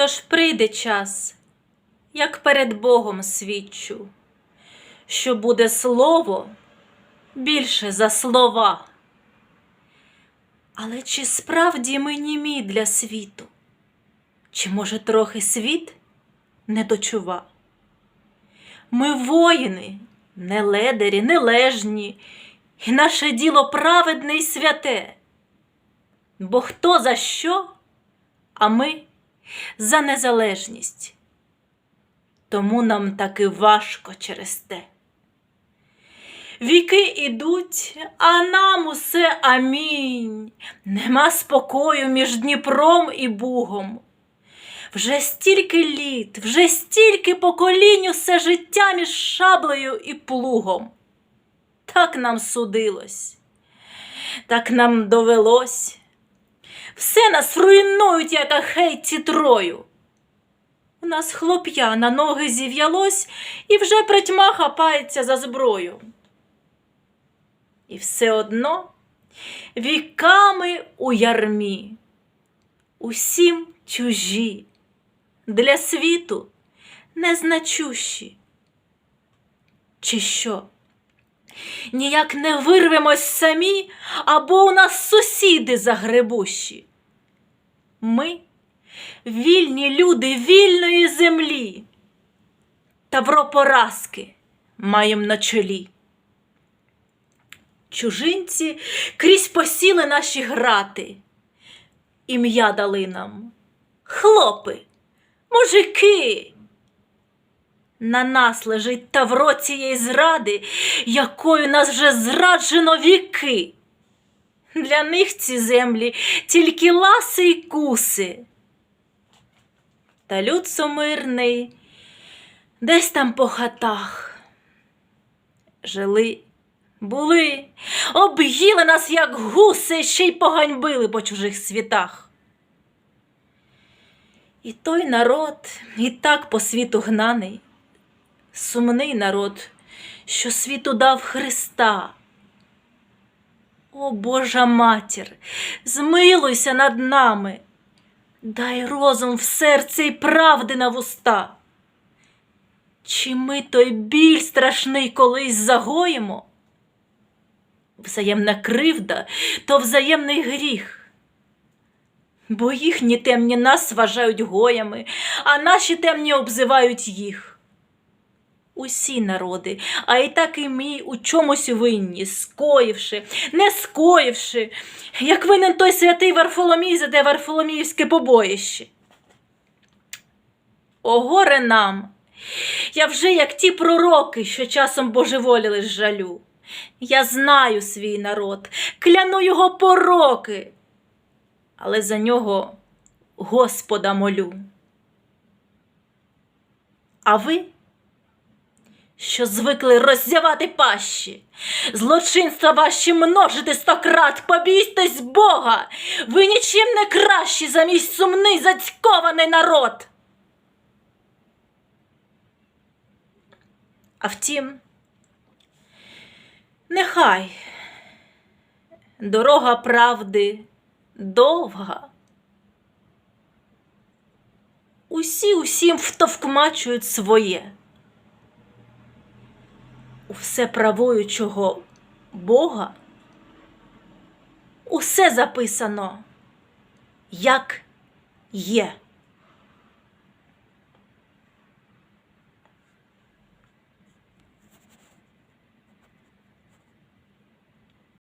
Тож прийде час, як перед Богом свідчу, що буде слово більше за слова. Але чи справді ми німі для світу? Чи може трохи світ не дочува? Ми воїни, не ледарі, не лежні, і наше діло праведне й святе. Бо хто за що, а ми за незалежність. Тому нам таки важко через те. Віки ідуть, а нам усе амінь. Нема спокою між Дніпром і Бугом. Вже стільки літ, вже стільки поколінь усе життя між шаблею і плугом. Так нам судилось, так нам довелось. Все нас руйнують, як ахейці трою. У нас хлоп'я на ноги зів'ялось і вже притьма хапається за зброю. І все одно віками у ярмі, усім чужі, для світу незначущі. Чи що? Ніяк не вирвемось самі, або у нас сусіди загребущі. Ми вільні люди вільної землі, Тавро поразки маєм на чолі. Чужинці крізь посіли наші грати, ім'я дали нам. Хлопи, мужики. На нас лежить тавро цієї зради, якою нас вже зраджено віки. Для них ці землі тільки ласи й куси. Та люд сумирний десь там по хатах. Жили, були, об'їли нас, як гуси, ще й поганьбили по чужих світах. І той народ, і так по світу гнаний, сумний народ, що світу дав Христа. О Божа матір, змилуйся над нами, дай розум в серце й правди на вуста. Чи ми той біль страшний колись загоїмо? Взаємна кривда то взаємний гріх. Бо їхні темні нас вважають гоями, а наші темні обзивають їх. Усі народи, а і так і ми у чомусь винні, скоївши, не скоївши, як винен той святий Варфоломій за те Варфоломіївське побоїще. О, горе нам! Я вже як ті пророки, що часом божеволіли з жалю. Я знаю свій народ, кляну його пороки, але за нього Господа молю. А ви? Що звикли роззявати пащі, злочинства ваші множити стократ, побійтесь Бога, ви нічим не кращі за мій сумний зацькований народ. А втім, нехай дорога правди довга. Усі усім втовкмачують своє у всеправуючого Бога усе записано, як є.